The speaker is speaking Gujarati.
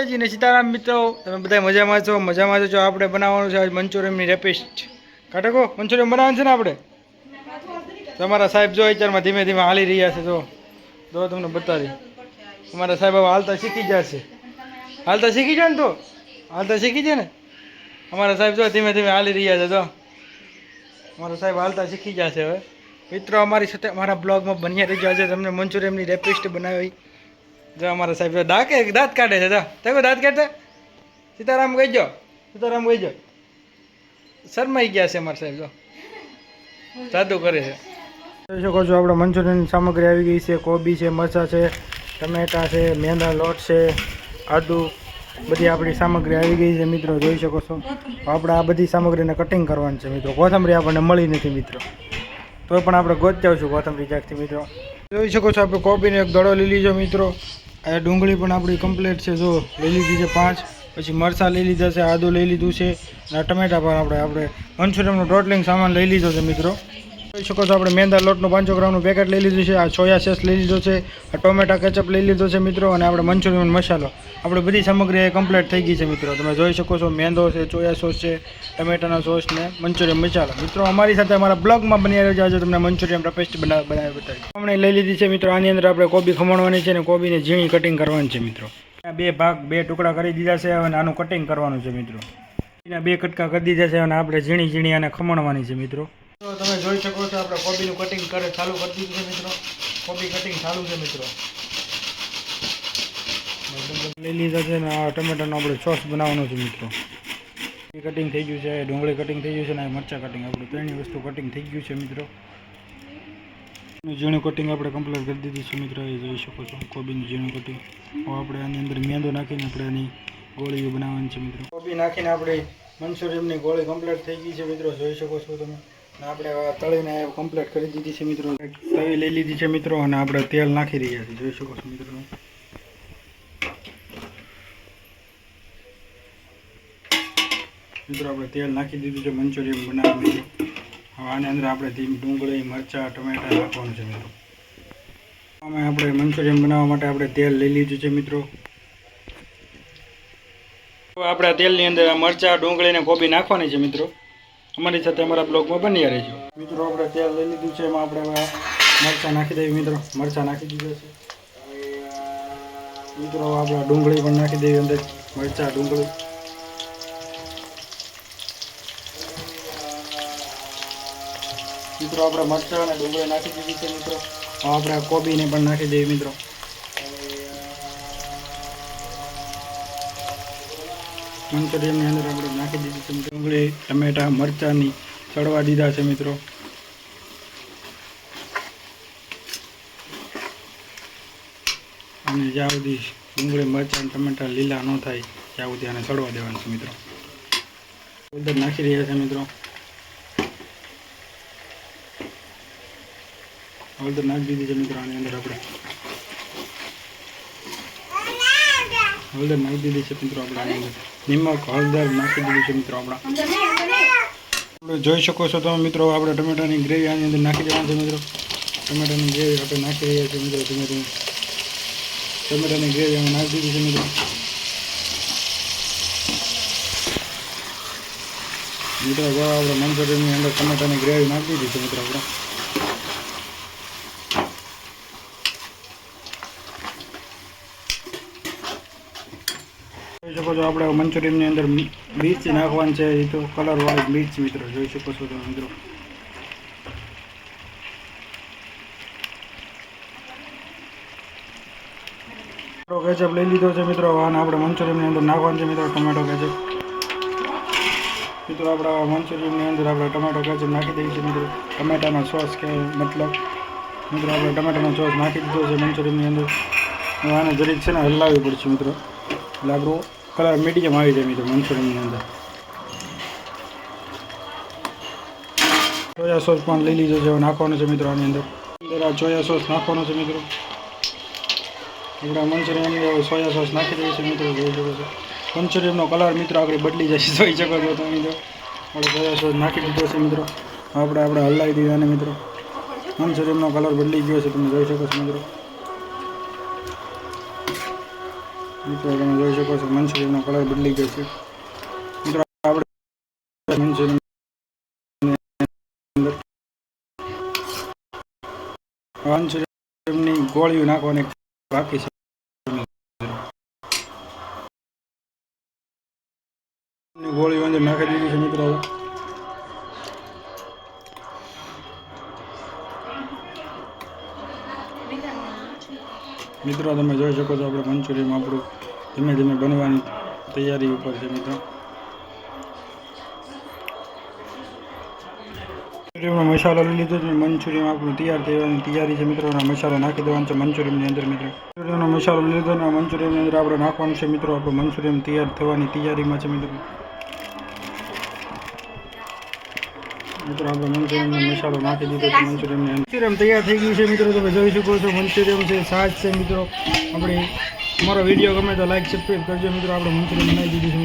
ને સીતારામ મિત્રો, તમે બધા મજામાં છો? મજામાં છો? આપણે બનાવવાનું છે, આજ મંચુરિયમની રેપિસ્ટ કાટકો મંચુરિયમ બનાવવાનું છે ને આપણે? તમારા સાહેબ જો અત્યારમાં ધીમે ધીમે હાલી રહ્યા છે, જો. જો તમને બતાવી. તમારા સાહેબ હવે હાલતા શીખી જશે હાલતા શીખી જાય ને તો? હાલતા શીખી જાય ને? અમારા સાહેબ જો ધીમે ધીમે હાલી રહ્યા છે, જો. અમારા સાહેબ હાલતા શીખી જશે હવે. મિત્રો, અમારી સાથે અમારા બ્લોગમાં બન્યા રહી જશે તમને મંચુરિયમની રેપિસ્ટ બનાવી. જો અમારા સાહેબ દાંત દાંત કાઢે છે, જો. તે દાંત કાઢે? સીતારામ કહી જો સીતારામ કહી જો શરમાઈ ગયા છે અમારા સાહેબ, જો. સાદું કરે છે. જોઈ શકો છો, આપણે મંચુરિયન સામગ્રી આવી ગઈ છે, કોબી છે, મરચાં છે, ટમેટા છે, મેંદા, લોટ છે, આદુ, બધી આપણી સામગ્રી આવી ગઈ છે મિત્રો, જોઈ શકો છો. આપણે આ બધી સામગ્રીને કટિંગ કરવાની છે મિત્રો. કોથમરી આપણને મળી નથી મિત્રો. તો પણ આપણે ગોતતા આવશું કોથમરી જાગથી મિત્રો. જોઈ શકો છો, આપણે કોબીનો એક દડો લઈ લીધો મિત્રો. આ ડુંગળી પણ આપણી કમ્પ્લીટ છે, જો લઈ લીધી છે પાંચ, પછી મરચાં લઈ લીધા છે, આદુ લઈ લીધું છે, અને ટમેટા પણ આપણે આપણે મંચુરિયમનો ટોટલિંગ સામાન લઈ લીધો છે, મિત્રો. જોઈ શકો છો આપણે મેંદા લોટનું પાંચસો ગ્રામનું પેકેટ લઈ લીધું છે. આ સોયા સેસ લઈ લીધો છે. આ ટોમેટા કેચઅપ લઈ લીધો છે મિત્રો અને આપણે મંચુરિયન મસાલો. આપણે બધી સામગ્રી કમ્પ્લીટ થઈ ગઈ છે મિત્રો. તમે જોઈ શકો છો મેંદો છે સોયા સોસ છે, ટમેટાનો સોસ ને મંચુરિયન મસાલો. મિત્રો, અમારી સાથે અમારા બ્લોગમાં બની રહ્યો આજે તમને મંચુરિયન પેસ્ટ બનાવ બતાવી હમણાં લઈ લીધી છે મિત્રો. આની અંદર આપણે કોબી ખમણવાની છે અને કોબીને ઝીણી કટિંગ કરવાની છે મિત્રો. બે ભાગ, બે ટુકડા કરી દીધા છે અને આનું કટિંગ કરવાનું છે મિત્રો. એના બે કટકા કરી દીધા છે અને આપણે ઝીણી ઝીણી આને ખમણવાની છે મિત્રો. તો તમે જોઈ શકો છો, આપણે કોબીનું કટિંગ કરે ચાલુ કરી દીધું છે મિત્રો. કોબી કટિંગ ચાલુ છે મિત્રો. લઈ લીધા છે ને, આ ટમેટાનો આપણે સોસ બનાવવાનો છે મિત્રો. કટિંગ થઈ ગયું છે ડુંગળી કટિંગ થઈ ગયું છે અને મરચાં કટિંગ આપણે ત્રણેય વસ્તુ કટિંગ થઈ ગયું છે મિત્રો. ઝીણું કટિંગ આપણે કમ્પ્લીટ કરી દીધું છે મિત્રો, એ જોઈ શકો છો, કોબીનું ઝીણું કટિંગ હવે આપણે આની અંદર મેંદો નાખીને આપણે એની ગોળીઓ બનાવવાની છે મિત્રો. કોબી નાખીને આપણે મંચુરિયમની ગોળી કમ્પ્લીટ થઈ ગઈ છે મિત્રો, જોઈ શકો છો તમે. આપણે તળીને કમ્પ્લીટ કરી દીધી છે મિત્રો. તળી લઈ લીધી છે મિત્રો અને આપણે તેલ નાખી રહ્યા છીએ. જોઈ શકો છો મિત્રો. મિત્રો, આપણે તેલ નાખી દીધું છે, મંચુરિયન બનાવવા છે હવે આની અંદર આપણે ધીમ ડુંગળી, મરચાં, ટમેટા નાખવાનું છે મિત્રો. અમે આપણે મંચુરિયન બનાવવા માટે આપણે તેલ લઈ લીધું છે મિત્રો. આપણે તેલની અંદર મરચાં ડુંગળી અને કોબી નાખવાની છે મિત્રો. અમારી સાથે અમારા બ્લોગમાં બન્યા રહેજો. મિત્રો, આપણે તેલ લઈ લીધું છે એમાં આપણે મરચાં નાખી દઈએ મિત્રો. મરચાં નાખી દીધા છે. મિત્રો આપણે ડુંગળી પણ નાખી દઈએ અંદર. મરચાં, ડુંગળી. મિત્રો, આપણે મરચાં અને ડુંગળી નાખી દીધી છે, મિત્રો. આપણે કોબીને પણ નાખી દઈએ મિત્રો. મંચુરિયનની અંદર આપણે નાખી દીધી છે. ડુંગળી ટમેટા, મરચાંની ચડવા દીધા છે મિત્રો. અને જ્યાં સુધી ડુંગળી, મરચાં ટમેટા લીલા ન થાય, ત્યાં સુધી આને ચડવા દેવાનું છે મિત્રો. હળદર નાખી રહ્યા છે મિત્રો. હળદર નાખી દીધી છે મિત્રો આની અંદર આપણે. હળદર નાખી દીધી છે મિત્રો આપણે નિમક, હળદર નાખી દીધી છે મિત્રો આપણા. આપણે જોઈ શકો છો તમે મિત્રો, આપણે ટમેટાની ગ્રેવી આની અંદર નાખી દેવાની છે મિત્રો. ટમેટાની ગ્રેવી આપણે નાખી રહ્યા છીએ મિત્રો, ધીમે ધીમે. ટમેટાની ગ્રેવી અમે નાખી દીધી છે મિત્રો. મિત્રો આપણે મંચુરિયનની અંદર ટમેટાની ગ્રેવી નાખી દીધી છે મિત્રો આપણે. શકો છો. આપણે મંચુરિયનની અંદર મિર્ચી નાખવાની છે. એ તો કલર વાળી મિર્ચ મિત્રો, જોઈ શકો છો તમે મિત્રો. કેચઅપ લઈ લીધો છે મિત્રો. અને આપણે મંચુરિયનની અંદર નાખવાનું છે મિત્રો ટમેટો કેચપ મિત્રો, આપણા મંચુરિયનની અંદર આપણે ટમેટો કેચપ નાખી દઈએ છીએ મિત્રો. ટમેટાનો સોસ કે મતલબ, મિત્રો, આપણે ટમેટાનો સોસ નાખી દીધો છે મંચુરિયનની અંદર. આને જરીક છે ને હલાવવી પડશે મિત્રો. આપણું કલર મીડિયમ આવી જાય મિત્રો મંચુરિયનની અંદર. સોયા સોસ પણ લઈ લીધો છે નાખવાનો છે મિત્રો આની અંદર. અંદર આ સોયા સોસ નાખવાનો છે મિત્રો. આપણા મંચુરિયન સોયા સોસ નાખી દઈએ છીએ મિત્રો, જોઈ શકો છો. મંચુરિયનનો કલર મિત્રો આગળ બદલી જશે, જોઈ શકો છો તમે મિત્રો આપણે સોયા સોસ નાખી દીધો છે મિત્રો. આપણે આપણે હલાવી દીધા અને મિત્રો. મંચુરિયનનો કલર બદલી ગયો છે, તમે જોઈ શકો છો મિત્રો. મિત્રો, તમે જોઈ શકો છો, મંચુરિયનનો કલર બદલી ગયો છે. મિત્રો, આપણે મંચુરિયન મંચુરિયનની ગોળીઓ નાખવાની બાકી છે. ગોળીઓ નાખી દીધી છે મિત્રો. મિત્રો, તમે જોઈ શકો છો આપણે મંચુરિયમ આપણું ધીમે ધીમે બનવાની તૈયારી ઉપર છે મિત્રો. મંચુરિયમનો મસાલો લઈ લીધો છે. મંચુરિયન આપણું તૈયાર થવાની તૈયારી છે મિત્રો. મસાલો નાખી દેવાનો છે મંચુરિયમની અંદર મિત્રો. મંચુરિયમનો મસાલો લીધો અને મંચુરિયમની અંદર આપણે નાખવાનું છે મિત્રો. આપણું મંચુરિયન તૈયાર થવાની તૈયારીમાં છે મિત્રો. મિત્રો આપણે મંચુરિયનનો મસાલો નાખી દીધો છે મંચુરિયનની મંચુરિયન તૈયાર થઈ ગયું છે, મિત્રો, તમે જોઈ શકો છો મંચુરિયન છે, સાજ છે, મિત્રો. આપણે, અમારો વીડિયો ગમે તો લાઈક સબસ્ક્રાઈબ કરજો, મિત્રો. આપણે મંચુરિયન બનાવી દીધું છે.